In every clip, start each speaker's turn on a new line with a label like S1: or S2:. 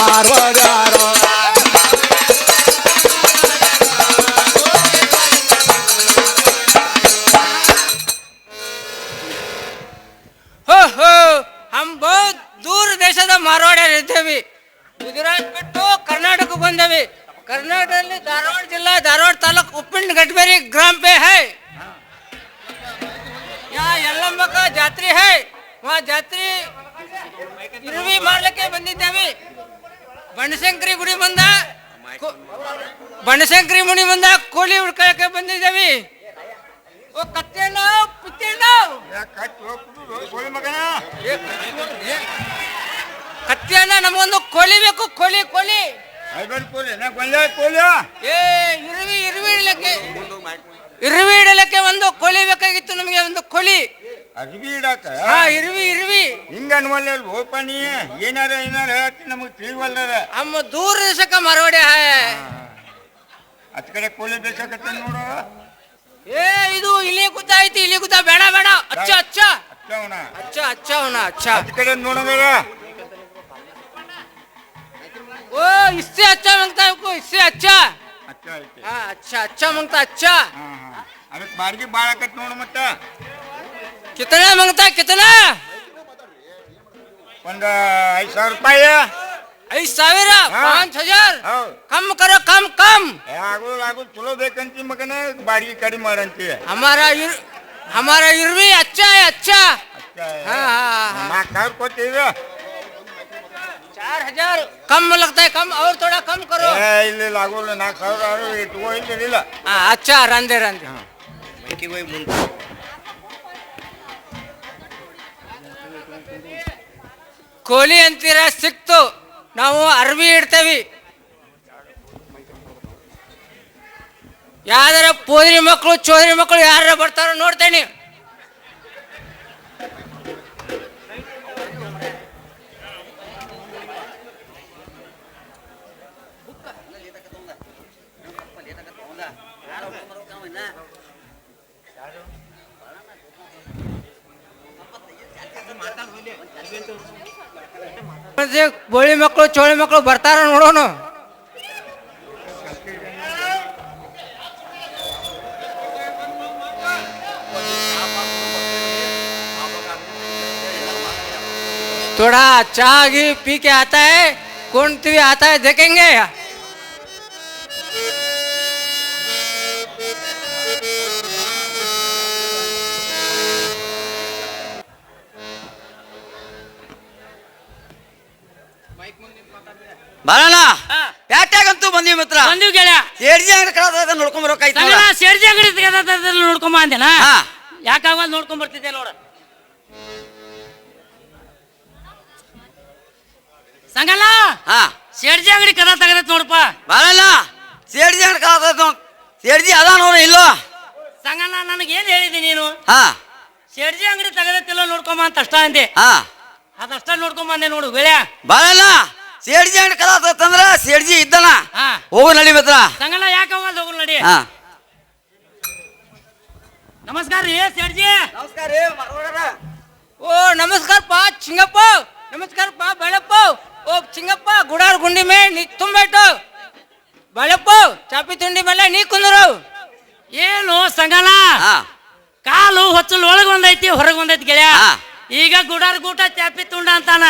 S1: ಬಂದ
S2: ಕತ್ತಿಯನ್ನ ನಮಗೊಂದು ಕೋಲಿ ಬೇಕು, ಕೋಲಿ ಕೋಲಿ. ಏ, ಇರುವಿ ಇರುವಿ ಇಡಲಿಕ್ಕೆ. ಇರುವಿ ಇಡಲಿಕ್ಕೆ ಒಂದು ಕೊಲಿ ಬೇಕಾಗಿತ್ತು ನಮಗೆ, ಒಂದು ಕೊಳಿ
S3: ಅರ್ಬಿ ಇಡಾಕ
S2: ಹಾ, ಇರುವಿ ಇರುವಿ.
S3: ಹಿಂಗ ಅನ್ವಲ್ಲ ಹೋಪ ನೀ ಏನಾರ ಏನಾರ ಹೇಳ್ತಿ ನಮಗೆ ತಿಳಿವಲ್ದಾರ
S2: ಅಮ್ಮ ದೂರ ದೇಶಕ್ಕ ಮರವಡೆ
S3: ಅತ್ ಕಡೆ ಕೋಲಿ ಬೇಕತ್ತ ನೋಡು.
S2: ಏ ಇದು ಇಲ್ಲಿ ಕೂತ ಐತಿ ಇಲ್ಲಿ ಕೂತ ಬೇಡ ಬೇಡ. ಅಚ್ಚ ಅಚ್ಚ.
S3: ಅಚ್ಚವನ
S2: ಅಚ್ಚ ಅಚ್ಚ ಅವನ ಅಚ್ಚ.
S3: ಅತ್ ಕಡೆ ನೋಡಂಗ
S2: ಓ ಇಸ್ಸೆ ಅಚ್ಚ ಮಂಗ್ತಾ ಇವ್ಕು ಇಸ್ಸೆ ಅಚ್ಚ.
S3: ಅಚ್ಚ ಐತಿ.
S2: ಹಾ ಅಚ್ಚ ಅಚ್ಚ ಮಂಗ್ತಾ ಅಚ್ಚ.
S3: ಹಾ ಹಾ. ಅದಕ್ಕೆ ಬಾಡಿಗೆ ಭಾಳ ಆಕತ್ ನೋಡು ಮತ್ತ.
S2: ಕಿತನ ಮಂಗ್ತಾ ಕಿತನ
S3: ಒಂದ್ ಐದ್ ಸಾವಿರ ರೂಪಾಯಿ.
S2: ಐದ್ ಸಾವಿರ
S3: ಹಾ.
S2: ಪಾಂಚ್ ಹಜಾರ್
S3: ಹೌದ್
S2: ಕಮ್ ಕರೋ ಕಮ್ ಕಮ್
S3: ಏ, ಆಗೋದ್ ಆಗೋದ್ ಚಲೋ ಬೇಕಂತಿ ಮಗನ ಬಾಡಿಗೆ ಕಡಿಮೆ ಮಾಡಂತಿ
S2: हमारा इर, हमारा इरवी अच्छा है अच्छा
S3: ಅಚ್ಚ
S2: हाँ हाँ हाँ
S3: ನಾಲ್ಕು ಸಾವಿರ ಕೊಟ್ಟಿದ್ರ
S2: चार हजार कम लगता है कम और थोड़ा कम करो
S3: ಏ ಇಲ್ಲ ಇಲ್ಲ ಆಗೋಲ್ಲ ನಾಲ್ಕು ಸಾವಿರ ಆದ್ರೂ ಇಟ್ಕೋ ಇಲ್ಲ ಇಲ್ಲ
S2: हाँ अच्छा रंदे रंदे ಕೋಲಿ ಅಂತೀರ ಸಿಕ್ತು ನಾವು ಅರ್ವಿ ಇಡ್ತೇವಿ. ಯಾವ್ದಾರ ಪೋದ್ರಿ ಮಕ್ಕಳು ಚೋದ್ರಿ ಮಕ್ಕಳು ಯಾರ ಬರ್ತಾರೋ ನೋಡ್ತೇನೆ. ಮತ್ತೆ ಬೋಳಿ ಮಕ್ಕಳು ಚೋಳಿ ಮಕ್ಕಳು ಬರ್ತಾರ ನೋಡೋಣ थोड़ा चाय घी पी के आता है कौन भी आता है देखेंगे
S4: ಬರೋಣ ಪ್ಯಾಟ್ಯಾಗಂತೂ ಬಂದೀವಿ ಮಿತ್ರ.
S5: ಬಂದಿವ್ ಗೆಳೆಯ.
S4: ಸೇರ್ಜಿ ಅಂಗಡಿ ಕಡೆ ನೋಡ್ಕೊಂಡ್ ಬರೋಕಾಯ್ತು
S5: ಸಂಗಡ ಸೇರ್ಜಿ ಅಂಗಡಿ ತೆಗೆದಲ್ಲಿ ನೋಡ್ಕೊಂಬ ಅಂದೇನ.
S4: ಹಾ.
S5: ಯಾಕಾಗ ನೋಡ್ಕೊಂಡ್ ಬರ್ತಿದ್ದೆ ನೋಡ. ಸಂಗಲ್ಲ
S4: ಹಾ.
S5: ಸೇರ್ಜಿ ಅಂಗಡಿ ಕದ ತಗದ ನೋಡಪ್ಪ.
S4: ಬರೋಣ ಸೇರ್ಜಿ ಅಂಗಡಿ ತಗದ ಸೇರ್ಜಿ ಅದ ನೋಡ ಇಲ್ಲೋ.
S5: ಸಂಗಲ್ಲ ನನಗೆ ಏನ್ ಹೇಳಿದಿ ನೀನು?
S4: ಹಾ.
S5: ಸೇಡ್ಜಿ ಅಂಗಡಿ ತೆಗದತ್ತಿಲ್ಲ ನೋಡ್ಕೊಂಬ ಅಂತ ಅಷ್ಟ ಅಂದೆ.
S4: ಹಾ.
S5: ಅದಷ್ಟ ನೋಡ್ಕೊಂಬಂದೆ ನೋಡು ಗೆಳೆಯ.
S4: ಬರೋಣ ಸೇಡ್ಜಿ ಅಂಗಡಿ ಕಡೆ ತಂದ್ರ ಸೇಡ್ಜಿ ಇದ್ದನ.
S5: ಹಾ.
S4: ಹೋಗು ನಡಿ ಮಿತ್ರ
S5: ಸಂಗಣ ಯಾಕೆ ಹೋಗಲ್ ನಡಿ.
S4: ಹಾ.
S5: ನಮಸ್ಕಾರ ರೀ ಸೇಡ್ಜಿ.
S4: ನಮಸ್ಕಾರ
S2: ಓ ನಮಸ್ಕಾರ ಪಾ ಚಿಂಗಪ್ಪ. ನಮಸ್ಕಾರ ಪಾ ಬಳಪ್ಪ ಓ ಚಿಂಗಪ್ಪ ಗುಡಾರ್ ಗುಂಡಿ ಮೇ ನೀ ತುಂಬೇಟು ಬಳಪ್ಪ ಚಾಪಿ ತುಂಡಿ ಮೇಲೆ ನೀ ಕುಂದ್ರು.
S5: ಏನು ಸಂಗಣ್ಣ?
S4: ಹಾ.
S5: ಕಾಲು ಹೊಚ್ಚಲ್ ಒಳಗ್ ಒಂದೈತಿ ಹೊರಗ್ ಒಂದೈತಿ ಗೆಳೆಯ.
S4: ಹಾ.
S5: ಈಗ ಗುಡಾರ್ ಗೂಟ ಚಾಪಿ ತುಂಡ ಅಂತಾನ.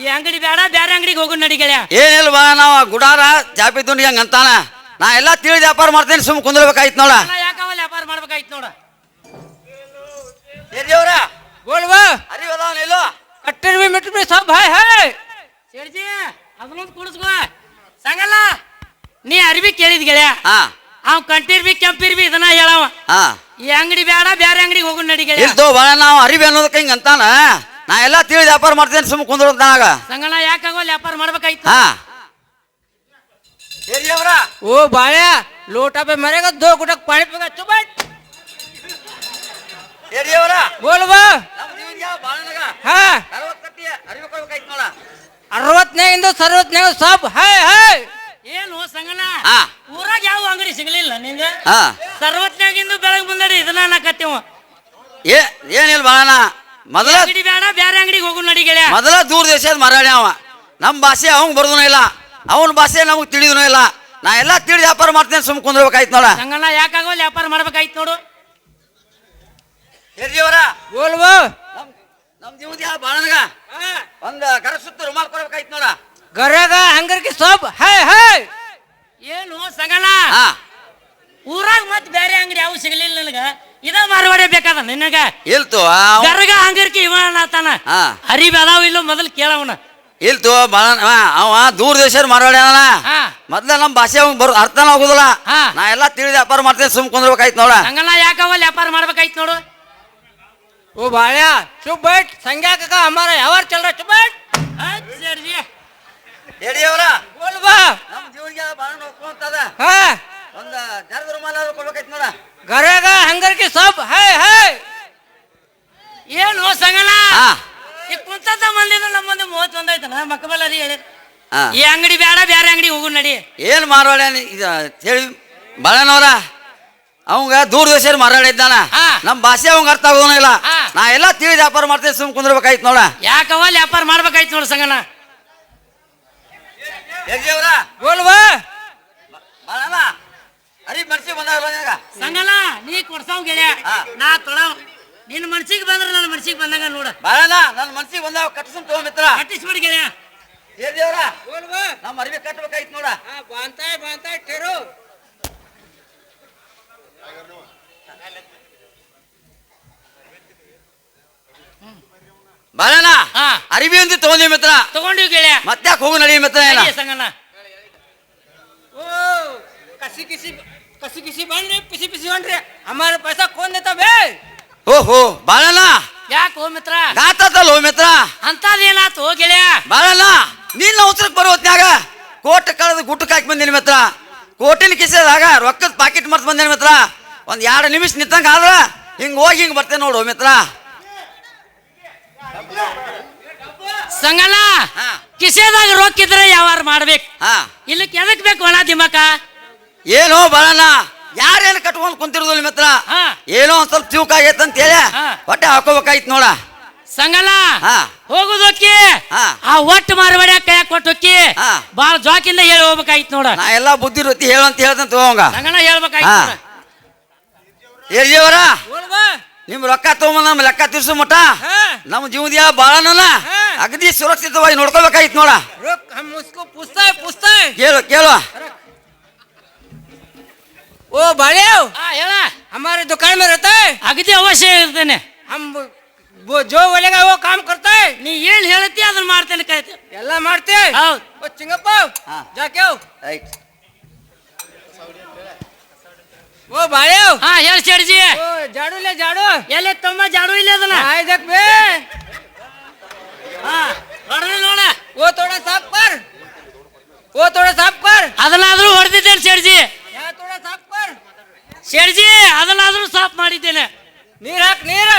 S5: ಈ ಅಂಗಡಿ ಬೇಡ ಬೇರೆ ಅಂಗಡಿಗೆ ಹೋಗು
S4: ನಡಿಗೆಳ್ಯ ಏನಿಲ್ವಾ ನಾವು ಗುಡಾರ ಚಾಪಿ ದುಂಡಿ ಹಂಗ ಅಂತಾನ. ನಾ ಎಲ್ಲಾ ತಿಳಿದ ವ್ಯಾಪಾರ ಮಾಡ್ತೇನೆ ಸುಮ್ ಕುಂದಿರ್ಬೇಕಾಯ್ತು ನೋಡ.
S5: ನಾ ವ್ಯಾಪಾರ ಮಾಡ್ಬೇಕಾಯ್ತು ನೋಡ.
S4: ದೇವ್ರ
S2: ಗೋಳ್ವ.
S4: ಅರಿವ್ ಅದಾವ ನಿಲ್ಲು
S2: ಕಟ್ಟರ್ ಬಿ ಮಿಟ್ರ್ ಬಿ ಸಬ್ ಹಾಯ್ ಹಾಯ್.
S5: ಸೇಡ್ಜಿ ಅದನ್ನೊಂದು ಕೂಡಿಸ್ಕೋ. ಸಂಗಲ್ಲ ನೀ ಅರಿವಿ ಕೇಳಿದ್ ಗೆಳೆಯ
S4: ಹಾ.
S5: ಅವ್ ಕಂಟಿರ್ ಬಿ ಕೆಂಪಿರ್ ಇದನ್ನ ಹೇಳವ.
S4: ಹಾ.
S5: ಈ ಅಂಗಡಿ ಬೇಡ ಬೇರೆ ಅಂಗಡಿಗೆ ಹೋಗು ನಡಿಗೆ
S4: ಇಲ್ದೋ ಬಾ ನಾವು ಅರಿವಿ ಅನ್ನೋದಕ್ಕೆ ಹಿಂಗ ಅಂತಾನ? ನಾ ಎಲ್ಲಾ ತಿಳಿ ವ್ಯಾಪಾರ ಮಾಡ್ತೇನೆ ಸುಮ್ಮ ಕುಂದ್ರ ಅಂತಾನಾಗ
S5: ಸಂಗಣ ಯಾಕಾಗೋ ವ್ಯಾಪಾರ ಮಾಡ್ಬೇಕಾಯ್ತು?
S4: ಹಾ.
S2: ಓ ಬಾಳೆ ಲೋಟ ಬೇ ಮರೆಗ ದೋ ಗುಟಕ್ ಪಾಣಿ ಪಗ ಚುಬಟ್ ಏರಿಯವರ ಬೋಲ್ ಬಾ. ಹಾ. ಅರವತ್ತನೇ ಇಂದ ಸರ್ವತ್ನೇ ಸಬ್ ಹೈ ಹೈ.
S5: ಏನು ಸಂಗಣ ಊರಾಗ ಯಾವ ಅಂಗಡಿ ಸಿಗ್ಲಿಲ್ಲ ನಿಂಗೆ?
S4: ಸರ್ವತ್ನೇ
S5: ಬೆಳಗಿಂದ ಬೆಳಗ್ ಬಂದಡಿ ಇದನ್ನ ಅನ್ನಕತ್ತೇವ.
S4: ಏ ಏನಿಲ್ಲ ಬಾಳಣ್ಣ. ಮೊದಲ
S5: ಅಂಗಡಿ ಬೇಡ ಬೇರೆ ಅಂಗಡಿಗೆ ಹೋಗು ನಡಿ ಗೆಳೆಯ.
S4: ಮೊದಲ ದೂರ ದೇಶದ ಮರಾಣಿ ಅವ. ನಮ್ಮ ಭಾಷೆ ಅವಂಗ್ ಬರ್ದನ ಇಲ್ಲ. ಅವನ ಭಾಷೆ ನಮಗೆ ತಿಳಿದನೂ ಇಲ್ಲ. ನಾ ಎಲ್ಲ ತಿಳಿದು ವ್ಯಾಪಾರ ಮಾಡ್ತೇನೆ ಸುಮ್ ಕುಂದ್ರಬೇಕಾಯ್ತು ನೋಡ.
S5: ಸಂಗಣ್ಣ ಯಾಕಾಗೋ ವ್ಯಾಪಾರ ಮಾಡ್ಬೇಕಾಯ್ತು ನೋಡು.
S2: ಹಿರಿಯವರ
S4: ನಮ್ಮ ಜೀವದ ಬಾಳನಗ ಒಂದು ಸುತ್ತ ರುಮಾಲ್ ಕೊಡ್ಬೇಕಾಯ್ತು ನೋಡ.
S2: ಗರಗ ಹಂಗರ್ಗೆ ಸೋಪ್ ಹೈ ಹೈ.
S5: ಏನು ಸಂಗಣ್ಣ?
S4: ಹಾ.
S5: ಊರಾಗ ಮತ್ತೆ ಬೇರೆ ಅಂಗಡಿ ಯಾವ ಸಿಗ್ಲಿಲ್ಲ ನನಗ? ಇದ ಮಾರ್ವಾಡೆ ಬೇಕಾದ ನಿನಗ?
S4: ಇಲ್ತು
S5: ಗರ್ಗ ಹಂಗಿರ್ಕಿ ಇವ ಅನ್ನತಾನ ಇಲ್ಲ ಅದಾವ ಇಲ್ಲೋ ಮೊದಲು ಕೇಳವನ.
S4: ಇಲ್ತು ಅವ ದೂರ ದೇಶ ಮಾರ್ವಾಡೆ
S5: ಅಲ್ಲ
S4: ಮೊದ್ಲ ನಮ್ಮ ಭಾಷೆ ಬರ್ ಬರೋ ಅರ್ಥನ ನಾ ಎಲ್ಲ ತಿಳಿದ ವ್ಯಾಪಾರ ಮಾಡ್ತೇನೆ ಸುಮ್ ಕುಂದ್ರಬೇಕಾಯ್ತ ನೋಡ.
S5: ಹಂಗಲ್ಲ ಯಾಕ ವ್ಯಾಪಾರ ಮಾಡ್ಬೇಕಾಯ್ತು ನೋಡು.
S2: ಓ ಬಾಳ್ಯ ಶುಭ ಬೈಟ್ ಸಂಗ್ಯಾಕ ಅಮ್ಮಾರ ಯಾವಾರ ಚಲ್ರ
S5: ಶುಭ ಬೈಟ್
S4: ಹೇಳಿ
S2: ಅವರ. ಬಾ.
S4: ನಮ್ಮ ಜೀವನಿಗೆ ಬಾಳ ನೋಡ್ಕೊಂತದ ಹಾ. ನೋಡ.
S2: ಗರಗ ಹಂಗರ್ಕಿ ಸೊಪ್ ಹೇ ಹೇ.
S5: ಏನು ಸಂಗನಾ
S4: ಹಾ.
S5: ಈ ಕುಂತದ ಮಂದಿದ ನಮ್ಮ ಮಂದಿ ಮೂವತ್ ಒಂದೈತಲ್ಲ ಮಕ್ಕಬಲ್ಲ ರೀ
S4: ಹೇಳಿ.
S5: ಈ ಅಂಗಡಿ ಬೇಡ ಬೇರೆ ಅಂಗಡಿ ಹೋಗು ನಡಿ.
S4: ಏನ್ ಮಾರಾಡ ಇದು ಹೇಳಿ ಬಾಳನವ್ರ? ಅವಂಗ ದೂರ ದೇಶ ಮಾರಾಡ ಇದ್ದಾನ.
S5: ಹಾ.
S4: ನಮ್ಮ ಭಾಷೆ ಅವಂಗ ಅರ್ಥ ಆಗೋನ ಇಲ್ಲ. ನಾ ಎಲ್ಲ ತಿಳಿ ವ್ಯಾಪಾರ ಮಾಡ್ತೀನಿ ಸುಮ್ ಕುಂದ್ರಬೇಕಾಯ್ತು ನೋಡ.
S5: ಯಾಕವ ವ್ಯಾಪಾರ ಮಾಡ್ಬೇಕಾಯ್ತು ನೋಡಿ ಸಂಗನ
S2: ಯಜ್ಜಿಯವ್ರ ಗೋಲ್ವಾ?
S4: ಅರಿ ಮನ್ಸಿಗೆ ಬಂದಾಗಲ್ಲ ನಿನಗ?
S5: ಸಂಗಲ್ಲ ನೀ ಕೊಡ್ಸವ್ ಗೆಳೆಯ. ನಾ ತೊಳವ್. ನಿನ್ನ ಮನ್ಸಿಗೆ ಬಂದ್ರ ನನ್ನ ಮನ್ಸಿಗೆ ಬಂದಂಗ ನೋಡ.
S4: ಬಾಳಣ್ಣ ನನ್ನ ಮನ್ಸಿಗೆ ಬಂದಾವ ಕಟ್ಟಿಸ್ಕೊಂಡ್ ತಗೋ ಮಿತ್ರ.
S5: ಕಟ್ಟಿಸ್ಬಿಡಿ ಗೆಳೆಯ.
S2: ಏ ದೇವ್ರ
S4: ನಮ್ಮ ಅರಿವಿ ಕಟ್ಬೇಕಾಯ್ತು ನೋಡ.
S2: ಬಾಂತಾಯ್ ಬಾಂತಾಯ್ ಟೆರು
S4: ಬಾಳಣ್ಣ ಅರಿವಿ ಒಂದು ತಗೊಂಡಿ ಮಿತ್ರ.
S5: ತಗೊಂಡಿವಿ ಗೆಳೆಯ.
S4: ಮತ್ತೆ ಹೋಗು ನಡಿ ಮಿತ್ರ ಏನ?
S5: ಸಂಗಣ್ಣ.
S2: ಓ ಕಸಿ ಕಸಿ. ಕಸಿ ಕಿಸಿ ಬಂದ್ರಿ ಪಿಸಿ ಪಿಸಿ ಬಣ್ರಿ ಅಮ್ಮಾರ ಪೈಸಾ ಕೋನ್ ಬೇ
S4: ಓಹೋ ಬಾಳಲ್ಲ
S5: ಯಾಕೆ ಹೋ ಮಿತ್ರ?
S4: ಗಾತದಲ್ಲ ಹೋ ಮಿತ್ರ.
S5: ಅಂತದೇನಾತು ಗೆಳೆಯ?
S4: ಬಾಳಣ್ಣ ನಿನ್ನ ಉತ್ತರಕ್ಕೆ ಬರೋ ಹೊತ್ನ್ಯಾಗ ಕೋಟ್ ಕಳೆದ ಗುಟ್ಟಕ್ಕೆ ಹಾಕಿ ಬಂದಿನಿ ಮಿತ್ರ. ಕೋಟಿನ ಕಿಸೆದಾಗ ರೊಕ್ಕದ ಪಾಕೆಟ್ ಮರ್ತು ಬಂದೇನಿ ಮಿತ್ರ. ಒಂದ್ ಎರಡು ನಿಮಿಷ ನಿಂತಂಗ ಆದ್ರ ಹಿಂಗ್ ಹೋಗಿ ಹಿಂಗ್ ಬರ್ತೇನೆ ನೋಡು ಮಿತ್ರ.
S5: ಸಂಗಣ್ಣ ಕಿಸೆದಾಗ ರೊಕ್ಕಿದ್ರೆ ಯಾವಾರ ಮಾಡ್ಬೇಕು?
S4: ಹಾ.
S5: ಇಲ್ಲಕ್ಕೆ ಎದಕ್ಕೆ ಬೇಕು ಒಣ ದಿಮಕ?
S4: ಏನೋ ಬಾಳಣ್ಣ ಯಾರೇನು ಕಟ್ಕೊಂಡು ಕುಂತಿರೋದಿಲ್ಲ ಮಿತ್ರ ಏನೋ ಒಂದ್ ಸ್ವಲ್ಪ ಚೂಕ ಆಗೈತೆ ಅಂತ ಹೇಳಿ ಹೊಟ್ಟೆ ಹಾಕೋಬೇಕಾಯ್ತು ನೋಡ.
S5: ಸಂಗಲ್ಲ
S4: ಹಾ.
S5: ಹೋಗುದೋಕಿ
S4: ಹಾ.
S5: ಆ ಒಟ್ಟು ಮಾರವಾಡ ಕೈ ಕೊಟ್ಟೋಕಿ
S4: ಹಾ.
S5: ಬಾಳ ಜಾಕಿಂದ ಹೇಳಿ ಹೋಗ್ಬೇಕಾಯ್ತು ನೋಡ.
S4: ನಾ ಎಲ್ಲಾ ಬುದ್ಧಿ ವೃತ್ತಿ ಹೇಳಂತ ಅಂತ ಹೇಳ್ದಂತ
S5: ಹೋಗಂಗ ಹೇಳ್ಬೇಕಾಯ್ತು
S4: ನಿಮ್ ರೊಕ್ಕ ತಗೊಂಬ ನಮ್ ಲೆಕ್ಕ ತೀರ್ಸು ಮಟ ನಮ್ ನಮ್ಮ ಜೀವದ್ಯಾ
S2: ಬಾಳನಲ್ಲ
S4: ಅಗದಿ ಸುರಕ್ಷಿತವಾಗಿ ನೋಡ್ಕೋಬೇಕಾಯ್ತು ನೋಡ.
S2: ರೊಕ್ಕ
S4: ಕೇಳು ಕೇಳು.
S2: ओ भाड़ियो
S5: आ हेला
S2: हमारे दुकान में रहता है।
S5: आगे ते अवश्य रहते ने
S2: हम वो जो बोलेगा वो काम करता है।
S5: नहीं ये हेलती आदर मारते ने
S2: कहते हेला
S5: मारते है।
S2: आओ ओ चिंगप्पा
S4: हाँ.
S2: जा के आओ।
S4: राइट
S2: वो भाड़ियो
S5: हाँ हेल चढ़ जी
S2: ओ झाड़ू ले झाड़ू।
S5: ये ले तुम झाड़ू ही ले देना
S2: आए देख बे।
S5: हाँ अरे लोड़े
S2: वो थोड़ा साफ़ कर वो थोड़ा साफ़ कर
S5: अदला अदरू हरदी
S2: तेल चढ़ जी या थोड़ा साफ़
S5: ಸೇಡ್ಜಿ ಅದನ್ನಾದ್ರೂ ಸಾಫ್ ಮಾಡಿದ್ದೇನೆ.
S2: ನೀರ್ ಹಾಕ್ ನೀರ್.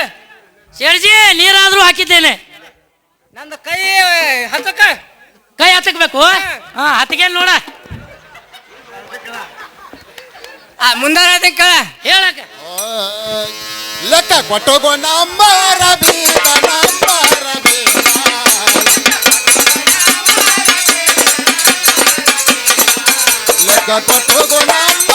S5: ಶೇರ್ಜಿ ನೀರಾದ್ರೂ ಹಾಕಿದ್ದೇನೆ.
S2: ನಂದು ಕೈ ಹತ್ತಕ
S5: ಕೈ ಹತ್ತಕ್ಬೇಕು? ಹಾ. ಹತ್ತಿಗೆ ನೋಡ.
S2: ಮುಂದಾರ ಕೇಳ.
S5: ಹೇಳಕ
S1: ಲೆಕ್ಕ ಕೊಟ್ಟೋಗೋ ನಮ್ಮ ಲೆಕ್ಕ ಕೊಟ್ಟೋಗೋ ನಮ್ಮ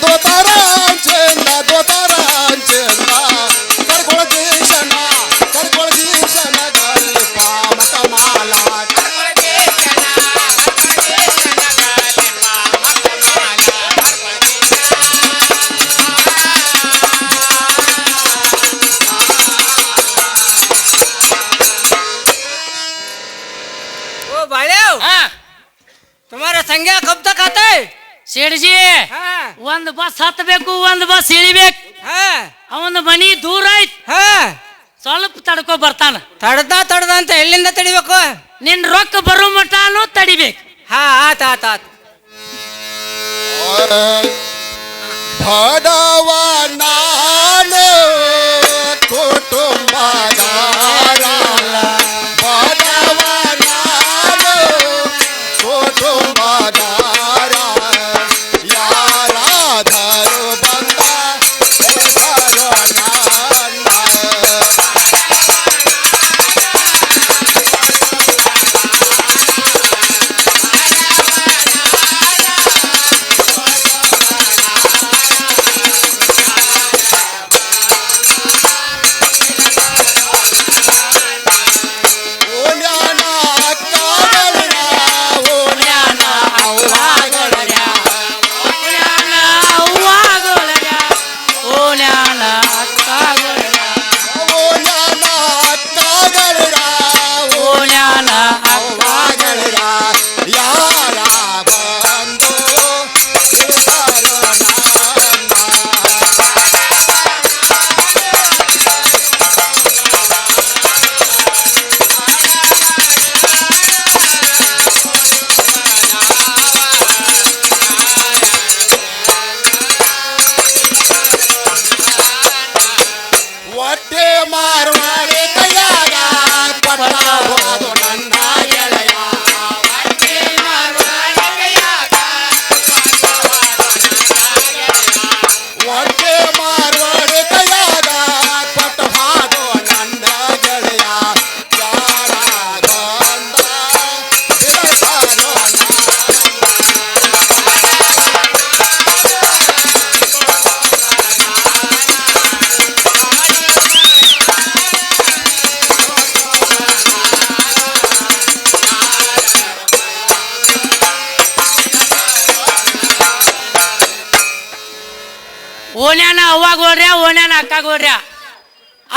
S2: 多
S5: 大？ತಡ್ಕೊ ಬರ್ತಾನ.
S2: ತಡ್ದ ತಡ್ದ ಅಂತ ಎಲ್ಲಿಂದ ತಡಿಬೇಕು?
S5: ನಿನ್ ರೊಕ್ಕ ಬರೋ ಮಟಾನು ತಡಿಬೇಕು.
S2: ಹಾ ಆತ ಆತ ಆತ.
S1: ಭಡವ ನಾನು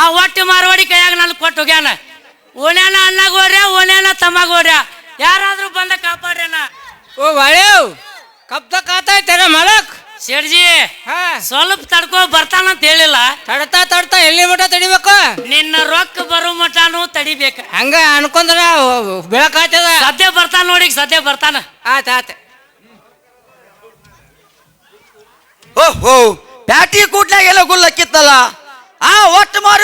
S1: ಆ ಹೊಟ್ಟೆ ಮಾರವಾಡಿ ಕೈಯಾಗ
S5: ನಾನು ಕೊಟ್ಟು ಹೋಗ್ಯಾನ. ಓಣ್ಯಾನ ಅನ್ನಾಗ ಹೋರ್ಯ ಓಣ್ಯಾನ ತಮ್ಮಗ
S2: ಹೋರ್ಯ? ಯಾರಾದ್ರೂ ಬಂದ ಕಾಪಾಡ್ಯಾನ ಓ ಬಾಳೇವ್ ಕಬ್ದ ಕಾತಾಯ್ತಾರ
S5: ಮಲಕ್
S2: ಶೆಡ್ಜಿ
S5: ಸ್ವಲ್ಪ ತಡ್ಕೋ ಬರ್ತಾನಂತ ಹೇಳಿಲ್ಲ.
S2: ತಡತಾ ತಡತಾ ಎಲ್ಲಿ ಮಠ ತಡಿಬೇಕು?
S5: ನಿನ್ನ ರೊಕ್ಕ ಬರೋ ಮಠನು ತಡಿಬೇಕ.
S2: ಹಂಗ ಅನ್ಕೊಂಡ್ರ ಬೆಳಕಾಯ್ತದ
S5: ಸದ್ಯ ಬರ್ತಾನ ನೋಡಿ ಸದ್ಯ ಬರ್ತಾನ.
S2: ಆತ ಆತ.
S4: ಓ ಪ್ಯಾಟಿ ಕೂಟ್ಲಾಗೆಲ್ಲ ಗುಲ್ಲಕ್ಕಿತ್ತಲ್ಲ ಆ ಒಟ್ಟು ಮಾರು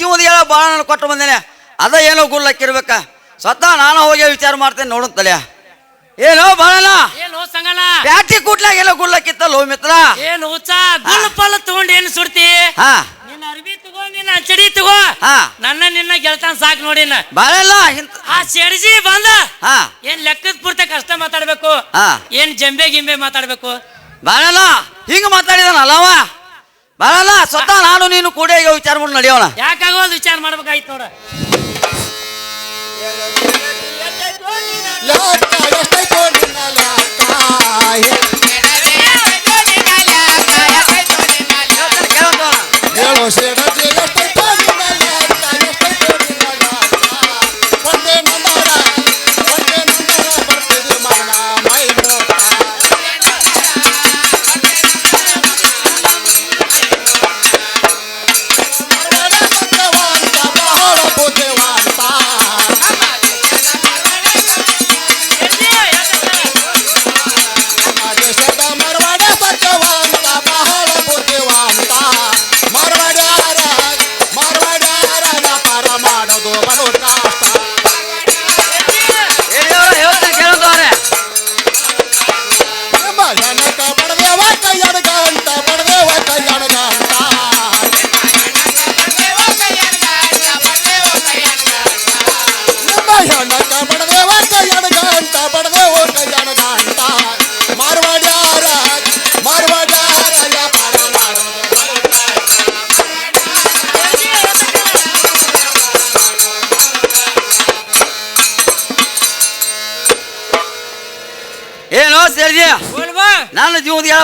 S4: ಜೀವದ ಹೇಳೋ ಭಾಳ ನಾನು ಕೊಟ್ಟು ಬಂದೇನೆ. ಅದ ಏನೋ ಗುಲ್ಲಕ್ಕಿರ್ಬೇಕ ಸ್ವತಃ ನಾನು ಹೋಗಿ ವಿಚಾರ ಮಾಡ್ತೇನೆ ನೋಡುತ್ತಲೇ. ಏನೋ ಬಾಳನ
S5: ಏನು ಸಂಗಣ
S4: ಪ್ಯಾಟಿ ಕೂಟ್ನಾಗ ಎಲ್ಲ ಗುಲ್ಲಕ್ಕಿತ್ತಲ್ಲ ಹೋ ಮಿತ್ರ?
S5: ಏನು ಹುಚ್ಚ? ಗುಲ್ ಪಲ್ ತಗೊಂಡ್ ಏನು ಸುಡ್ತಿ?
S4: ಹಾ.
S5: ನಿನ್ನ ಅರ್ಬಿ ತಗೋ ನಿನ್ನ ಅಂಚಡಿ ತಗೋ.
S4: ಹಾ.
S5: ನನ್ನ ನಿನ್ನ ಗೆಳತಾನ ಸಾಕ್ ನೋಡಿನ
S4: ಬಾಳಲ್ಲ
S5: ಆ ಶೆಡ್ಜಿ ಬಂದ.
S4: ಹಾ.
S5: ಏನ್ ಲೆಕ್ಕದ ಪೂರ್ತಿ ಕಷ್ಟ ಮಾತಾಡ್ಬೇಕು?
S4: ಹಾ.
S5: ಏನ್ ಜಂಬೆ ಗಿಂಬೆ ಮಾತಾಡ್ಬೇಕು?
S4: ಬಾಳಲ್ಲ ಹಿಂಗ ಮಾತಾಡಿದಾನಲ್ಲವ ಬಾಳಲ್ಲ ಸ್ವತಃ ನಾನು ನೀನು ಕೂಡ ಈಗ ವಿಚಾರ ಮಾಡಿ ನಡೆಯೋಣ.
S5: ಯಾಕಾಗೋದು ವಿಚಾರ ಮಾಡ್ಬೇಕಾಯ್ತು ನೋಡ.
S1: ಎಷ್ಟೈತೋ ನಿನ್ನ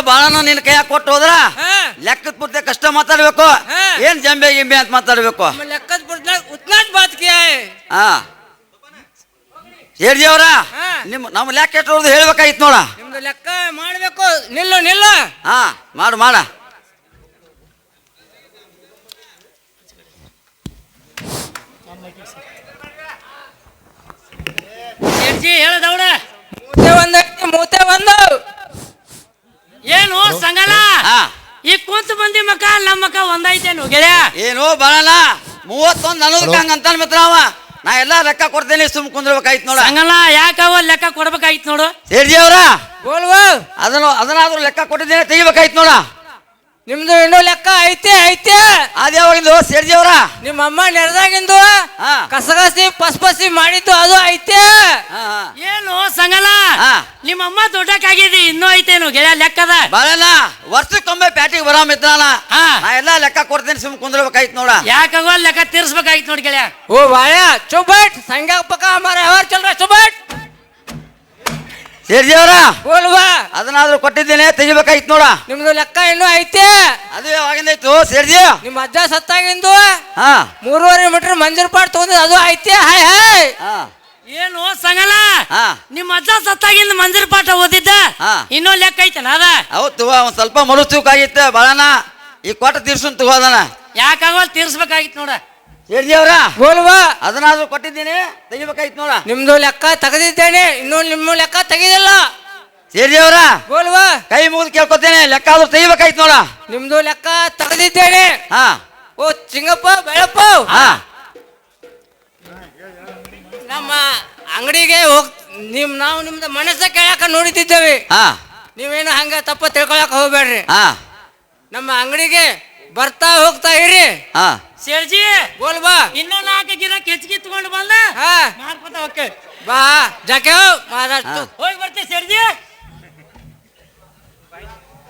S4: ಬಾಳನ ನಿನ್ ಕೈ ಕೊಟ್ಟು ಹೋದ್ರ ಲೆಕ್ಕದ ಪೂರ್ತಿ ಕಷ್ಟ ಮಾತಾಡ್ಬೇಕು. ಏನ್ ಜಂಬೆ ಗಿಂಬೆ ಅಂತ ಮಾತಾಡ್ಬೇಕು?
S2: ಲೆಕ್ಕದ ಪೂರ್ತಿ ಬಾತ್ ಬಾತ್ಕಿ
S4: ಹಾ. ಹೇಳಿ ಅವ್ರ?
S2: ನಿಮ್
S4: ನಮ್ಮ ಲೆಕ್ಕ ಎಷ್ಟು ಹೇಳ್ಬೇಕಾಯ್ತು ನೋಡ.
S2: ನಿಮ್ದು ಲೆಕ್ಕ ಮಾಡ್ಬೇಕು. ನಿಲ್ಲು ನಿಲ್ಲು.
S4: ಹಾ ಮಾಡು ಮಾಡ.
S5: ಹೇಳದವ್ರ.
S2: ಮೂತೆ ಒಂದ್ ಮೂತೆ ಒಂದು.
S5: ಏನು ಸಂಗಲ?
S4: ಹಾ.
S5: ಈ ಕುಂತ ಮಂದಿ ಮಕ ನಮ್ಮ ಮಕ ಒಂದೈತೇನು ಗೆಳೆಯ?
S4: ಏನು ಬಾಳಲ್ಲ ಮೂವತ್ತೊಂದು ಅನ್ನೋದಕ್ಕೆ ಹಂಗ ಅಂತಾನ ಮಿತ್ರ ಅವ. ನಾ ಎಲ್ಲ ಲೆಕ್ಕ ಕೊಡ್ತೇನೆ ಸುಮ್ ಕುಂದ್ರಬೇಕಾಯ್ತು ನೋಡ.
S5: ಸಂಗಲ ಯಾಕವ ಲೆಕ್ಕ ಕೊಡ್ಬೇಕಾಯ್ತು ನೋಡು?
S4: ಸೇರ್ಜಿ ಅವರ? ಅದನ್ನು ಅದನ್ನಾದ್ರೂ ಲೆಕ್ಕ ಕೊಟ್ಟಿದ್ದೇನೆ ತೆಗಿಬೇಕಾಯ್ತು ನೋಡ.
S2: ನಿಮ್ದು ಇನ್ನೂ ಲೆಕ್ಕ ಐತೆ ಐತೆ.
S4: ಅದ್ಯಾವಾಗಿಂದು ಸೇರ್ಜಿ ಅವ್ರ.
S2: ನಿಮ್ಮ ಅಮ್ಮ ನೆರೆದಾಗಿಂದು ಕಸಗಸಿ ಪಸ್ಪಸಿ ಮಾಡಿದ್ದು ಅದು ಐತೆ.
S5: ಏನು ಸಂಗಲ? ನಿಮ್ಮ ಅಮ್ಮ ದೊಡ್ಡಕ್ಕಾಗಿದ್ದಿ ಇನ್ನೂ ಐತೇನು ಗೆಳೆಯ ಲೆಕ್ಕದ?
S4: ಬರಲ್ಲ ವರ್ಷಕ್ಕೊಮ್ಮೆ ಪ್ಯಾಟಿಗೆ ಬರೋ ಮಿತ್ರನ.
S5: ಹಾ.
S4: ಎಲ್ಲ ಲೆಕ್ಕ ಕೊಡ್ತೀನಿ ಸುಮ್ ಕುಂದ್ರಬೇಕಾಯ್ತು ನೋಡ.
S5: ಯಾಕಾಗೋ ಲೆಕ್ಕ ತೀರ್ಸ್ಬೇಕಾಯ್ತು ನೋಡಿ ಗೆಳೆಯ.
S2: ಓ ಬಾಯ ಚುಬಟ್ ಸಂಗ ಪಕ್ಕ ಮಾರ
S4: ಯಾವಾರ ಚಲ್ರ
S2: ಚುಬಟ್ ಸೇರ್ಜವ್ರ
S4: ಅದನ್ನಾದ್ರೂ ಕೊಟ್ಟಿದ್ದೇನೆ ತೆಗಿಬೇಕಾಯ್ತು ನೋಡ.
S2: ನಿಮ್ದು ಲೆಕ್ಕ ಇನ್ನೂ ಐತೆ.
S4: ಅದೇ ಯಾವಾಗಿಂದ ಆಯ್ತು ಸೇರ್ಜಿ
S2: ನಿಮ್ಮ ಅಜ್ಜ ಸತ್ತಾಗಿಂದು
S4: ಹಾ.
S2: ಮೂರುವರೆ ಮೀಟರ್ ಮಂದಿರ ಪಾಟ್ ತಗೊಂಡ್ ಅದು ಐತೆ ಹಾಯ್ ಹಾಯ್.
S5: ಏನು ಸಂಗಲ?
S4: ಹಾ.
S5: ನಿಮ್ಮ ಅಜ್ಜ ಸತ್ತಾಗಿಂದ ಮಂದಿರ ಪಾಠ ಓದಿದ್ದ? ಇನ್ನೂ ಲೆಕ್ಕ ಐತನ ಅದ?
S4: ಹೌದು ತಗೋ ಸ್ವಲ್ಪ ಮರುಸ್ತೂಕಾಗಿತ್ತು ಬಳನ ಈ ಕೊಟ್ಟ ತೀರ್ಸು ತಗೋದನ
S5: ಯಾಕಾಗೋ ತೀರ್ಸ್ಬೇಕಾಗಿತ್ತು ನೋಡ.
S2: ಬೋಲ್ ಬಾ
S4: ಅದನ್ನಾದ್ರೂ ಕೊಟ್ಟಿದ್ದೀನಿ ತೆಗಿಬೇಕಾಯ್ತು ನೋಡ.
S2: ನಿಮ್ದು ಲೆಕ್ಕ ತೆಗೆದಿದ್ದೇನೆ ಇನ್ನು ನಿಮ್ಮ ಲೆಕ್ಕ ತೆಗೆದಿಲ್ಲ.
S4: ಅವರ?
S2: ಬೋಲ್
S4: ಕೈ ಮುಗಿದು ಕೇಳ್ಕೊತೇನೆ ಲೆಕ್ಕ ಆದ್ರೂ ತೆಗಿಬೇಕಾಯ್ತು ನೋಡ.
S2: ನಿಮ್ದು ಲೆಕ್ಕ ತೆಗೆದಿದ್ದೇನೆ.
S4: ಹಾ.
S2: ಓ ಚಿಂಗಪ್ಪ ಬೆಳಪ್ಪ
S4: ಹಾ.
S2: ನಮ್ಮ ಅಂಗಡಿಗೆ ಹೋಗ್ ನಿಮ್ ನಾವು ನಿಮ್ದು ಮನಸ್ಸ ಕೇಳಾಕ ನೋಡಿದ್ದೇವೆ
S4: ಹಾ.
S2: ನೀವೇನು ಹಂಗ ತಪ್ಪ ತಿಳ್ಕೊಳಕ ಹೋಗ್ಬೇಡ್ರಿ.
S4: ಹಾ.
S2: ನಮ್ಮ ಅಂಗಡಿಗೆ ಬರ್ತಾ ಹೋಗ್ತಾ ಇರಿ.
S4: ಹಾ.
S5: ಸೇರ್ಜಿ!
S2: ಬೋಲ್ ಬಾ.
S5: ಇನ್ನೂ ನಾಲ್ಕು ಗಿರಾಕ್ ಹೆಚ್ಚಿಗೆ ತಗೊಂಡು ಬಂದ?
S2: ಹಾ.
S5: ಓಕೆ
S2: ಬಾ. ಜಾಕೆ ಮಹಾರಾಷ್ಟ್ರ
S5: ಹೋಗಿ ಬರ್ತೀವಿ ಸೇರ್ಜಿ.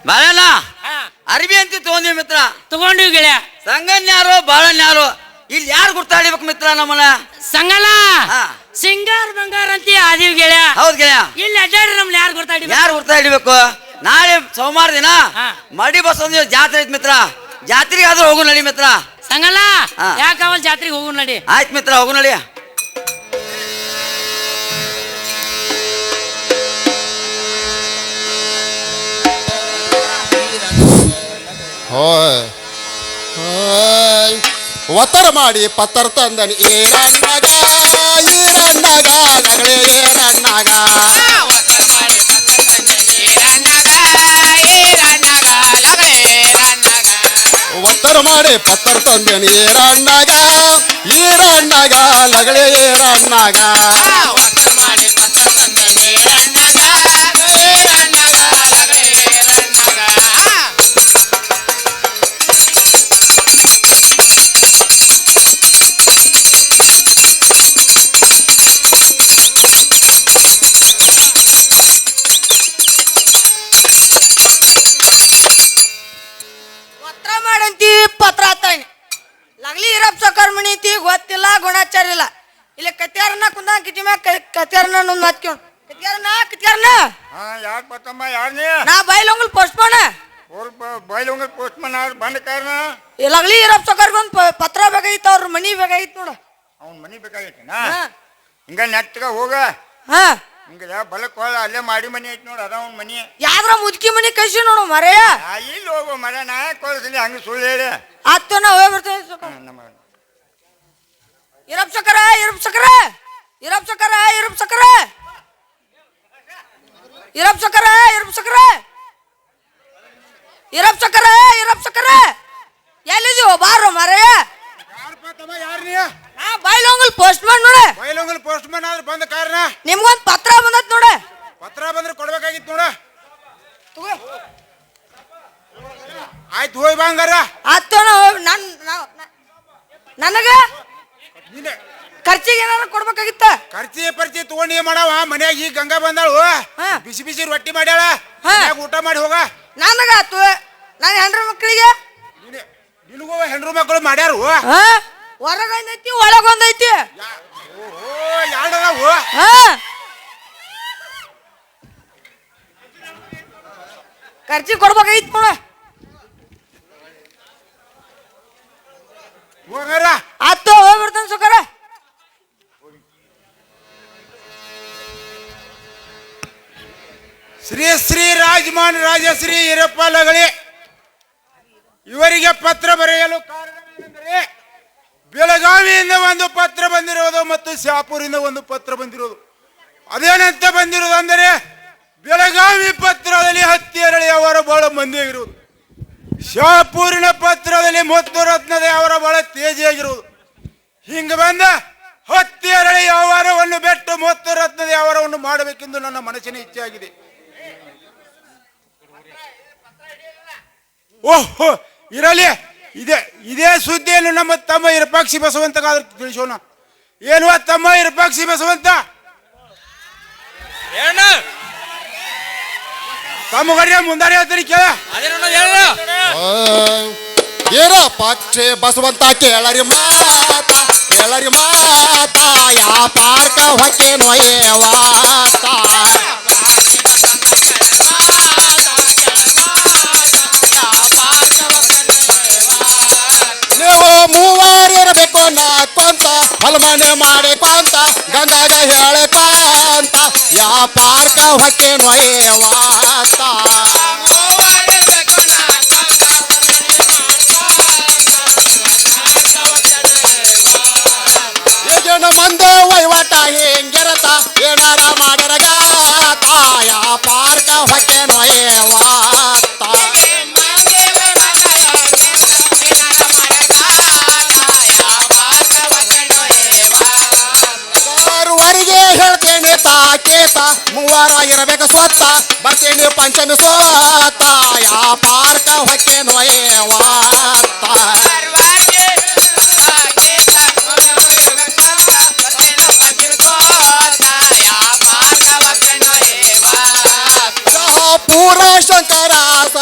S5: ಬರಲ್ಲ?
S4: ಅರ್ಬಿ ಅಂತ ತಗೊಂಡಿ ಮಿತ್ರ.
S5: ತಗೊಂಡಿವಿ ಗೆಳೆಯ.
S4: ಸಂಗನ್ ಬಾಳನ್ಯಾರು ಬಾಳನ್ ಯಾರು? ಇಲ್ಲಿ ಯಾರು ಗುರ್ತಾಡಿಬೇಕು ಮಿತ್ರ ನಮ್ಮನ
S5: ಸಂಗಲ
S4: ಹಾ.
S5: ಸಿಂಗಾರ್ ಬಂಗಾರ ಅಂತ ಆದಿವ್ ಗೆಳೆಯ.
S4: ಹೌದ್ ಗೆಳೆಯ.
S5: ಇಲ್ಲಿ ಅಡ್ಡಾಡಿ ನಮ್ಮನ್ನ ಯಾರು ಗುರ್ತಾಡಿ
S4: ಯಾರು ಗುರ್ತಾಡಿಬೇಕು ನಾಳೆ ಸೋಮವಾರ ದಿನ. ಮಡಿ ಬಸ್ ಒಂದು ಜಾತ್ರೆ ಐತ್ ಮಿತ್ರ. ಜಾತ್ರೆಗೆ ಆದ್ರೂ ಹೋಗು ನಡಿ ಮಿತ್ರ.
S5: ಸಂಗಲ
S4: ಹಾ.
S5: ಯಾಕವಲ್ ಜಾತ್ರೆಗೆ ಹೋಗು ನಡಿ?
S4: ಆಯ್ತು ಮಿತ್ರ ಹೋಗು ನಡಿಯ
S1: ಹೋಯ್ ಹೋಯ್ ಒತ್ತಡ ಮಾಡಿ ಪತ್ತರ ತಂದನಿ ಏನನ್ನಗ ಏನನ್ನಗ ನಗಳೆ ಏರಣ್ಣಗ ಒತ್ತರ ಮಾಡಿ ಪತ್ತರ್ ತಂದನಿ ಏರಣ್ಣಗ ಈರಣ್ಣಗ ಲಗಳೇ ಏರಣ್ಣಗ.
S6: ಇಲ್ಲಾಗ್ಲಿ ಇರಪ್ ಸಕರ್
S3: ಬಂದ್
S6: ಪತ್ರ ಬೇಕಾಗಿತ್ತು ಅವ್ರ ಮನಿ ಬೇಕಾಗಿತ್ತು ನೋಡ.
S3: ಅವ್ನ ಮನಿ ಬೇಕಾಗೈತಿನ ಹಿಂಗ ನೆಟ್ಟಗ ಹೋಗ.
S6: ಹಾ.
S3: ಹಿಂಗದ ಬಲಕ್ ಹೋಳ ಅಲ್ಲೇ ಮಾಡಿ ಮನಿ ಐತಿ ನೋಡ ಅದ ಅವ್ನ ಮನಿ.
S6: ಯಾವ್ದ್ರ ಮುದುಕಿ ಮನಿ ಕಳ್ಸಿ ನೋಡು ಮರೆಯ
S3: ಇಲ್ಲಿ ಹೋಗು ಮರ ನಾ ಕೊಳ್ತೀನಿ ಹಂಗ ಸುಳ್ಳು ಹೇಳಿ.
S6: ಆತ ನಾ ಹೋಗಿ
S3: ಬರ್ತೇನೆ ನಮ್ಮ
S6: ಇರಪ್ ಸಕರ ಇರಪ್ ಸಕರ. ಇರಪ್ ಸಕರ ಇರಪ್ ಸಕರ. ಇರಪ್ ಸಕರ ಇರಪ್ ಸಕರ. ಇರಪ್ ಸಕರ ಇರಪ್ ಸಕರ. ಎಲ್ಲಿದೀವ ಬಾರೋ ಮರೆಯ
S3: ಯಾರು ನೀ
S6: ಬೈಲೊಂಗಲ್ ಪೋಸ್ಟ್ ಮಾಡಿ ನೋಡ.
S3: ಬೈಲೊಂಗಲ್ ಪೋಸ್ಟ್ ಮನ್ ಆದ್ರೆ ಬಂದ ಕಾರಣ?
S6: ನಿಮ್ಗೊಂದ್ ಪತ್ರ ಬಂದತ್ ನೋಡ.
S3: ಪತ್ರ ಬಂದ್ರೆ ಕೊಡ್ಬೇಕಾಗಿತ್ತು ನೋಡ. ಆಯ್ತು ಹೋಯ್ ಬಂಗಾರ
S6: ನಾ ನನ್ ನನಗ ಖರ್ಚಿಗೆ ಏನಾರ ಕೊಡ್ಬೇಕಾಗಿತ್ತ?
S3: ಖರ್ಚಿ ಪರ್ಚಿ ತಗೊಂಡ್ ಏನ್ ಮಾಡವ? ಮನ್ಯಾಗ ಈಗ ಗಂಗಾ ಬಂದಾಳು. ಬಿಸಿ ಬಿಸಿ ರೊಟ್ಟಿ ಮಾಡ್ಯಾಳ. ಊಟ ಮಾಡಿ ಹೋಗ.
S6: ನನಗ ಆತು ನನ್ನ ಹೆಂಡ್ರ ಮಕ್ಕಳಿಗೆ
S3: ನೀನೆ ನಿನಗೂ ಹೆಣ್ಣು ಮಕ್ಕಳು ಮಾಡ್ಯಾರು
S6: ಹೊರಗೊಂದೈತಿ ಒಳಗೊಂದೈತಿ ಯಾಡವು ಖರ್ಚಿ ಕೊಡ್ಬೇಕಾಗಿತ್ತು ನೋಡ ಅತ್ತ ಹೋಗ್ಬಿಡ್ತಾನೆ ಸುಖರ
S3: ಶ್ರೀ ಶ್ರೀ ರಾಜಮಾನ್ ರಾಜಶ್ರೀ ಈರಪ್ಪ ಲಗಳಿ ಇವರಿಗೆ ಪತ್ರ ಬರೆಯಲು ಕಾರಣವೇನೆಂದರೆ, ಬೆಳಗಾವಿಯಿಂದ ಒಂದು ಪತ್ರ ಬಂದಿರೋದು ಮತ್ತು ಶಾಪೂರಿಂದ ಒಂದು ಪತ್ರ ಬಂದಿರೋದು. ಅದೇನಂತ ಬಂದಿರೋದು ಅಂದರೆ, ಬೆಳಗಾವಿ ಪತ್ರದಲ್ಲಿ ಹತ್ತಿ ಅವರು ಅವರ ಬಹಳ ಮಂದಿ ಆಗಿರುವುದು ಶಾಪೂರಿನ ಪತ್ರದಲ್ಲಿ ಮುತ್ತು ರತ್ನದೇ ಅವರ ಬಹಳ ತೇಜಿಯಾಗಿರುವುದು ಹಿಂಗ ಬಂದ ಹತ್ತಿ ಅರಳಿ ವ್ಯವಹಾರವನ್ನು ಬಿಟ್ಟು ಮುತ್ತು ರತ್ನದ ವ್ಯವಹಾರವನ್ನು ಮಾಡಬೇಕೆಂದು ನನ್ನ ಮನಸ್ಸಿನ ಇಚ್ಛೆ ಆಗಿದೆ. ಓಹೋ ಇರಲಿ. ಇದೇ ಇದೇ ಸುದ್ದಿಯನ್ನು ನಮ್ಮ ತಮ್ಮ ಇರಪಾಕ್ಷಿ ಬಸವಂತಗಾದ್ರೆ ತಿಳಿಸೋಣ. ಏನು ತಮ್ಮ ಇರಪಾಕ್ಷಿ ಬಸವಂತ?
S2: ಏನು
S3: ತಮ್ಮ ಗಡಿಯ ಮುಂದಾರಿ ಹೇಳ್ತೀನಿ ಕೇಳ.
S1: ಏರ ಪಕ್ಷೆ ಬಸವಂತ ಕೇಳರಿ ಮಾತ ಕೇಳರಿ ಮಾತ ಯಾ ಪಾರ್ಕ ಹೊಕ್ಕೆ ನೊಯ್ಯವಾತ ನಾಕೊಂತ ಹೊಲಮನೆ ಮಾಡಿಕೊಂತ ಗಂಗಾಗ ಹೇಳಕೊಂತ ಯಾ ಪಾರ್ಕ ಹೊಕ್ಕೆ ನೊಯ್ಯವಾತ ಈಗಿನ ಮಂದೆ ವಹಿವಾಟ ಹೆಂಗಿರತ ಏನಾರ ಮಾಡರ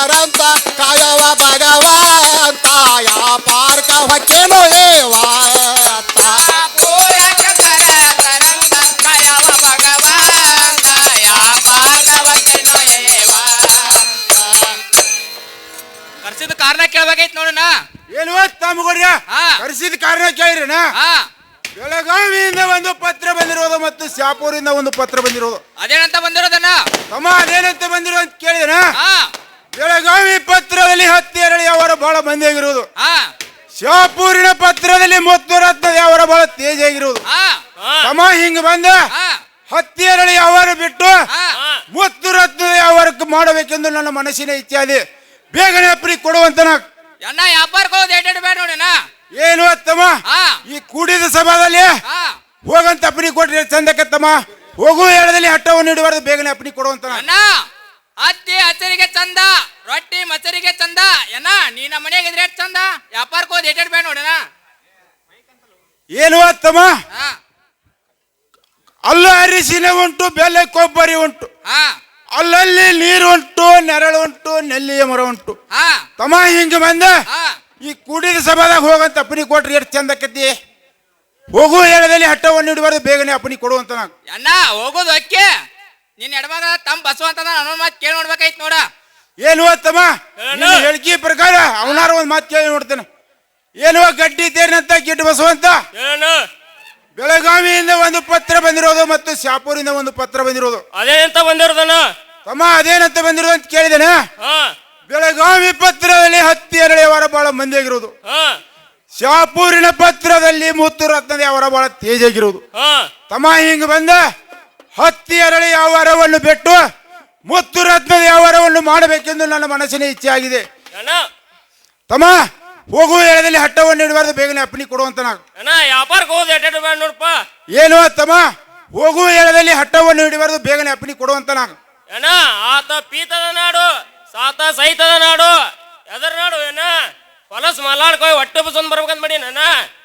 S1: ಸರಂತ ಕಾಯವ ಭಗವಂತ ಯಾ ಪಾರ್ಕ ಹೊಕ್ಕೆ ಏವಾ
S2: ಕರ್ಸಿದ ಕಾರಣ ಕೇಳ್ಬೇಕಾಯ್ತು ನೋಡೋಣ
S3: ಏನು ತಮ್ಮ ಗಡಿಯ
S2: ಹಾ.
S3: ಕರೆಸಿದ ಕಾರಣ ಕೇಳಿರನ?
S2: ಹಾ.
S3: ಬೆಳಗಾವಿಯಿಂದ ಒಂದು ಪತ್ರ ಬಂದಿರೋದು ಮತ್ತು ಶಾಪೂರಿಂದ ಒಂದು ಪತ್ರ ಬಂದಿರೋದು.
S2: ಅದೇನಂತ ಬಂದಿರೋದನ್ನ
S3: ತಮ್ಮ ಅದೇನಂತ ಬಂದಿರೋ ಅಂತ ಕೇಳಿದನ
S2: ಹಾ.
S3: ಬೆಳಗಾವಿ ಪತ್ರದಲ್ಲಿ ಹತ್ತಿ ಅರಳಿ ಅವರ ಬಹಳ ಮಂದಿ ಆಗಿರುವುದು
S2: ಹಾ
S3: ಶಾಪೂರಿನ ಪತ್ರದಲ್ಲಿ ಮುತ್ತುರತ್ನ ಅವರ ಬಹಳ ತೇಜ ಆಗಿರುವುದು ತಮ್ಮ ಹಿಂಗ ಬಂದ? ಹತ್ತಿರಳಿ ಅವರು ಅವರ ಬಿಟ್ಟು
S2: ಹಾ
S3: ಮುತ್ತು ರತ್ನದ ಅವರಕ್ಕೆ ಮಾಡಬೇಕೆಂದು ನನ್ನ ಮನಸ್ಸಿನ ಇತ್ಯಾದಿ ಬೇಗನೆ ಅಪ್ರಿ ಕೊಡುವಂತನ ಏನು ತಮ್ಮ ಈ ಕೂಡಿದ ಸಭಾದಲ್ಲಿ ಹೋಗಂತ ಅಪ್ಪನಿ ಕೊಟ್ರಿ ಚಂದಕ್ಕೆ ತಮ್ಮ ಹೋಗುವ ಹೇಳದಲ್ಲಿ ಹಟ್ಟವನ್ನು ಇಡಬಾರ್ದು ಬೇಗನೆ ಅಪ್ನಿ ಕೊಡುವಂತ
S2: ಅತ್ತಿ ಹಸಿರಿಗೆ ಚಂದ ರೊಟ್ಟಿ ಮಸರಿಗೆ ಚಂದ. ಏನ ನೀ ನಮ್ಮ ಮನೆಗೆ ಇದ್ರೆ ಎಷ್ಟು ಚಂದ? ವ್ಯಾಪಾರಕ್ಕೆ ಹೋದ್ ಎಷ್ಟು ಬೇಡ ನೋಡಣ.
S3: ಏನು ತಮ್ಮ
S2: ಹಾ.
S3: ಅಲ್ಲ ಅರಿಶಿನ ಉಂಟು ಬೆಲೆ ಕೊಬ್ಬರಿ ಉಂಟು.
S2: ಹಾ.
S3: ಅಲ್ಲಲ್ಲಿ ನೀರು ಉಂಟು ನೆರಳು ಉಂಟು ನೆಲ್ಲಿಯ ಮರ ಉಂಟು.
S2: ಹಾ.
S3: ತಮ್ಮ ಹಿಂಗ ಬಂದ.
S2: ಹಾ.
S3: ಈ ಕೂಡಿದ ಸಭಾದಾಗ ಹೋಗಂತ ಅಪ್ಪನಿ ಕೊಟ್ರಿ ಎಷ್ಟು ಚಂದ ಕತ್ತಿ ಹೋಗು ಹೇಳದಲ್ಲಿ ಹಟ್ಟವನ್ನು ಇಡಬಾರ್ದು ಬೇಗನೆ ಅಪ್ಪನಿ ಕೊಡುವಂತ ನಾನು.
S2: ಅಣ್ಣ ಹೋಗೋದು ಅಕ್ಕೆ. ನಿನ್ ಎಡಮಗ ತಮ್ಮ ಬಸವಂತನ ಅನ್ನೋ ಮಾತು ಕೇಳಿ ನೋಡ್ಬೇಕಾಯ್ತು ನೋಡ.
S3: ಏನು ತಮ್ಮ? ನಿನ್ನ ಹೇಳಿಕೆ ಪ್ರಕಾರ ಅವನಾರ ಒಂದು ಮಾತು ಕೇಳಿ ನೋಡ್ತೇನೆ. ಏನು ಗಡ್ಡಿ ತೇರಿನಂತ ಗಿಡ್ಡ ಬಸವಂತ? ಬೆಳಗಾವಿಯಿಂದ ಒಂದು ಪತ್ರ ಬಂದಿರೋದು ಮತ್ತು ಶಾಪೂರಿಂದ ಒಂದು ಪತ್ರ ಬಂದಿರೋದು.
S5: ಅದೇನಂತ ಬಂದಿರೋದನ್ನ
S3: ತಮ್ಮ ಅದೇನಂತ ಬಂದಿರೋದು ಅಂತ ಕೇಳಿದೇನೆ ಬೆಳಗಾವಿ ಪತ್ರದಲ್ಲಿ ಹತ್ತಿ ವಾರ ಬಹಳ ಮಂದಿ ಆಗಿರೋದು ಶಾಪೂರಿನ ಪತ್ರದಲ್ಲಿ ಮುತ್ತು ರತ್ನದ ಅವರ ಬಹಳ ತೇಜ್ ಆಗಿರೋದು ತಮ್ಮ ಹಿಂಗ ಬಂದ? ಹತ್ತಿ ಅರಳಿ ವ್ಯವಹಾರವನ್ನು ಬಿಟ್ಟು ಮುತ್ತು ರತ್ನದ ವ್ಯವಹಾರವನ್ನು ಮಾಡಬೇಕೆಂದು ನನ್ನ ಮನಸ್ಸಿನ ಇಚ್ಛೆ ಆಗಿದೆ. ತಮ್ಮ ಹೋಗುವ ಹೇಳದಲ್ಲಿ ಹಟ್ಟವನ್ನು ಇಡಬಾರ್ದು ಬೇಗನೆ ಅಪ್ಪನಿ ಕೊಡುವಂತ
S5: ನೋಡಪ್ಪ.
S3: ಏನು ತಮ್ಮ ಹೋಗುವ ಹೇಳದಲ್ಲಿ ಹಟ್ಟವನ್ನು ಹಿಡಿಬಾರ್ದು ಬೇಗನೆ ಅಪ್ಪನಿ ಕೊಡುವಂತ ನಾನು.
S5: ಅಣ್ಣ ಆತ ಪೀತದ ನಾಡು ಸಾತ ಸಹಿತದ ನಾಡು ಎದರ ನಾಡು ಏನ ಹೊಲಸ್ ಮಲಾಡ್ಕೋಯ್ ಹೊಟ್ಟೆ ಬಸಂದ್ ಬರ್ಬೇಕಂತ ಮಾಡಿ ನಾನ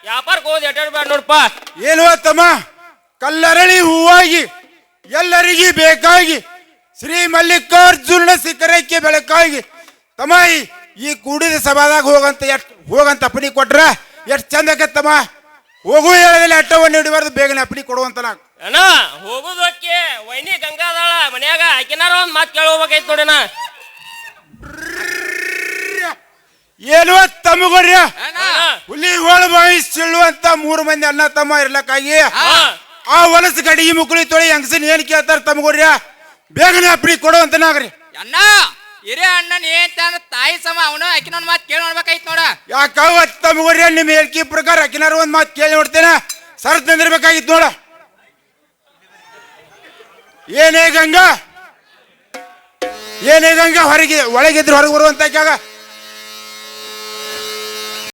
S5: ವ್ಯಾಪಾರಕ್ಕೆ ಹೋದ್ ಎಟ್ ಬೇಡ ನೋಡಪ್ಪ.
S3: ಏನು ತಮ್ಮ ಕಲ್ಲರಳಿ ಹೂವಾಗಿ ಎಲ್ಲರಿಗೂ ಬೇಕಾಗಿ ಶ್ರೀ ಮಲ್ಲಿಕಾರ್ಜುನ ಸಿಖರಕ್ಕೆ ಬೆಳಕಾಗಿ ತಮ್ಮ ಈ- ಕೂಡಿದ ಸಭಾದಾಗ ಹೋಗಂತ ಎಷ್ಟು ಹೋಗಂತ ಅಪ್ಪಣಿ ಕೊಟ್ರ? ಎಷ್ಟು ಚಂದಕ್ಕೆ ತಮ್ಮ ಹೋಗು ಹೇಳದಲ್ಲಿ ಅಟ್ಟವನ್ನು ಹಿಡಿಬಾರ್ದು ಬೇಗನೆ ಅಪ್ಪಣಿ ಕೊಡುವಂತ ನಾ
S5: ಅಣ್ಣ ಹೋಗುದು ಅಕ್ಕಿ. ವೈನಿ ಗಂಗಾದಾಳ ಮನ್ಯಾಗ ಆಕಿನಾರ ಒಂದ್ ಮಾತು ಕೇಳಿ ನೋಡಣ
S3: ಏನು
S2: ಅಣ್ಣ.
S3: ಹುಲಿ ಹೋಳ ಬಾಯಿ ಸಿಳ್ಳುವಂತ ಮೂರು ಮಂದಿ ಅಣ್ಣ ತಮ್ಮ ಇರ್ಲಕ್ಕಾಗಿ.
S5: ಹಾ.
S3: ಆ ಹೊಲಸು ಗಡಿಗೆ ಮುಕ್ಕಳಿ ತೊಳಿ ಹೆಂಗಸನ್ ಏನ್ ಕೇಳ್ತಾರ ತಮ್ಮಗೊಡ್ರಿ ಬೇಗನೆ ಕೊಡು ಅಂತ ನಾಗ್ರಿ.
S7: ಅಣ್ಣ ಹಿರೇ ಅಣ್ಣನ ಏನ್ ತಂದ ತಾಯಿ ಸಮ ಅವನು ಆಕಿನೊಂದ್ ಮಾತು ಕೇಳಿ ನೋಡ್ಬೇಕಾಯ್ತು ನೋಡ.
S3: ಯಾಕಾವ ತಮಗೋರಿ ನಿಮ್ಮ ಹೇಳಿಕೆ ಪ್ರಕಾರ ಅಕಿನಾರು ಒಂದ್ ಮಾತು ಕೇಳಿ ನೋಡ್ತೇನೆ. ಸರ್ ತಂದಿರ್ಬೇಕಾಗಿತ್ತು ನೋಡ. ಏನೇ ಗಂಗಾ ಏನೇ ಗಂಗಾ ಹೊರಗೆ ಒಳಗಿದ್ರು ಹೊರಗೆ ಬರುವಂತ ಜಾಗ